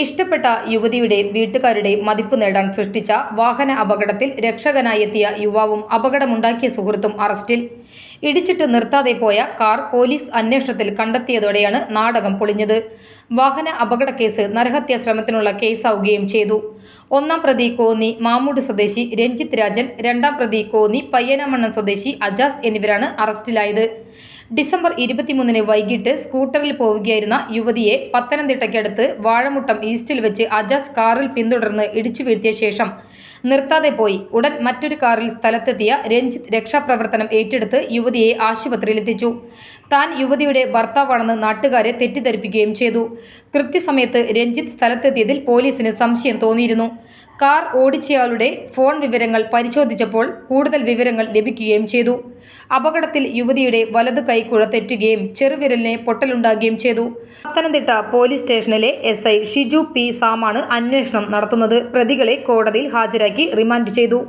ഇഷ്ടപ്പെട്ട യുവതിയുടെ വീട്ടുകാരുടെ മതിപ്പ് നേടാൻ സൃഷ്ടിച്ച വാഹന അപകടത്തിൽ രക്ഷകനായെത്തിയ യുവാവും അപകടമുണ്ടാക്കിയ സുഹൃത്തും അറസ്റ്റിൽ. ഇടിച്ചിട്ട് നിർത്താതെ പോയ കാർ പോലീസ് അന്വേഷണത്തിൽ കണ്ടെത്തിയതോടെയാണ് നാടകം പൊളിഞ്ഞത്. വാഹന അപകട കേസ് നരഹത്യാ ശ്രമത്തിനുള്ള കേസാവുകയും ചെയ്തു. ഒന്നാം പ്രതി കോന്നി മാമൂട് സ്വദേശി രഞ്ജിത്ത് രാജൻ രണ്ടാം പ്രതി കോന്നി പയ്യനമണ്ണൻ സ്വദേശി അജാസ് എന്നിവരാണ് അറസ്റ്റിലായത്. ഡിസംബർ ഇരുപത്തിമൂന്നിന് വൈകിട്ട് സ്കൂട്ടറിൽ പോവുകയായിരുന്ന യുവതിയെ പത്തനംതിട്ടയ്ക്കടുത്ത് വാഴമുട്ടം ഈസ്റ്റിൽ വെച്ച് അജാസ് കാറിൽ പിന്തുടർന്ന് ഇടിച്ചു വീഴ്ത്തിയ ശേഷം നിർത്താതെ പോയി. ഉടൻ മറ്റൊരു കാറിൽ സ്ഥലത്തെത്തിയ രഞ്ജിത്ത് രക്ഷാപ്രവർത്തനം ഏറ്റെടുത്ത് യുവതിയെ ആശുപത്രിയിലെത്തിച്ചു. താൻ യുവതിയുടെ ഭർത്താവാണെന്ന് നാട്ടുകാരെ തെറ്റിദ്ധരിപ്പിക്കുകയും ചെയ്തു. കൃത്യസമയത്ത് രഞ്ജിത്ത് സ്ഥലത്തെത്തിയതിൽ പോലീസിന് സംശയം തോന്നിയിരുന്നു. കാർ ഓടിച്ചയാളുടെ ഫോൺ വിവരങ്ങൾ പരിശോധിച്ചപ്പോൾ കൂടുതൽ വിവരങ്ങൾ ലഭിക്കുകയും ചെയ്തു. അപകടത്തിൽ യുവതിയുടെ വലത് കൈക്കുഴ തെറ്റുകയും ചെറുവിരലിന് പൊട്ടലുണ്ടാകുകയും ചെയ്തു. പത്തനംതിട്ട പോലീസ് സ്റ്റേഷനിലെ എസ് ഐ ഷിജു പി സാമാണ് അന്വേഷണം നടത്തുന്നത്. പ്രതികളെ കോടതിയിൽ ഹാജരാക്കി റിമാൻഡ് ചെയ്തു.